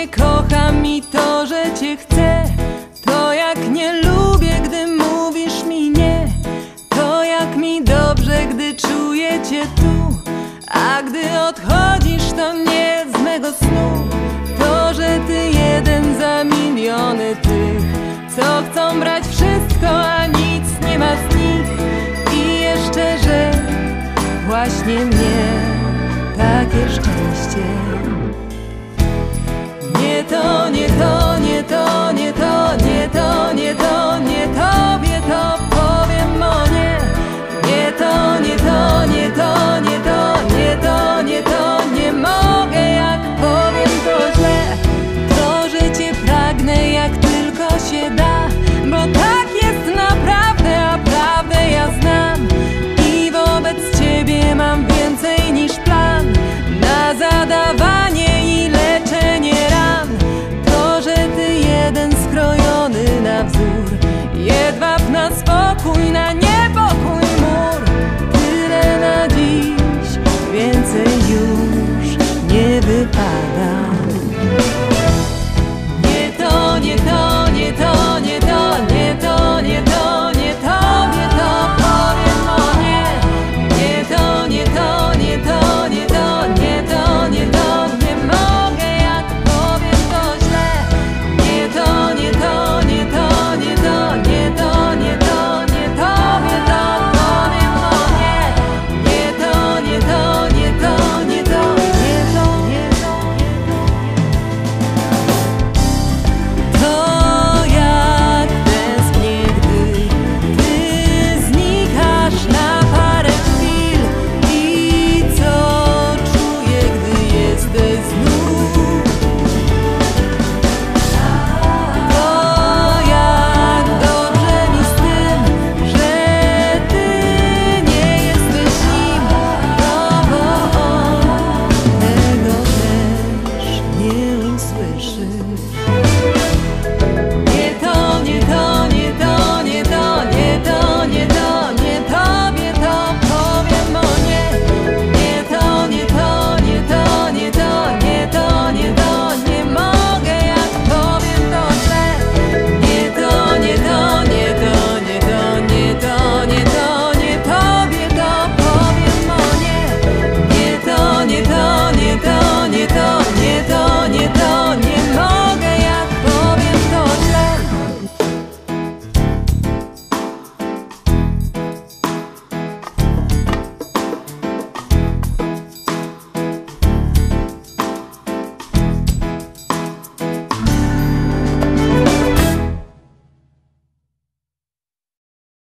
cię kocham i to, że cię chcę. To jak nie lubię, gdy mówisz mi nie. To jak mi dobrze, gdy czuję cię tu. A gdy odchodzisz, to nie z mego snu. To, że ty jeden za miliony tych Co chcą brać wszystko, a nic nie ma z nich. I jeszcze, że właśnie mnie takie szczęście to, nie spokój, na niepokój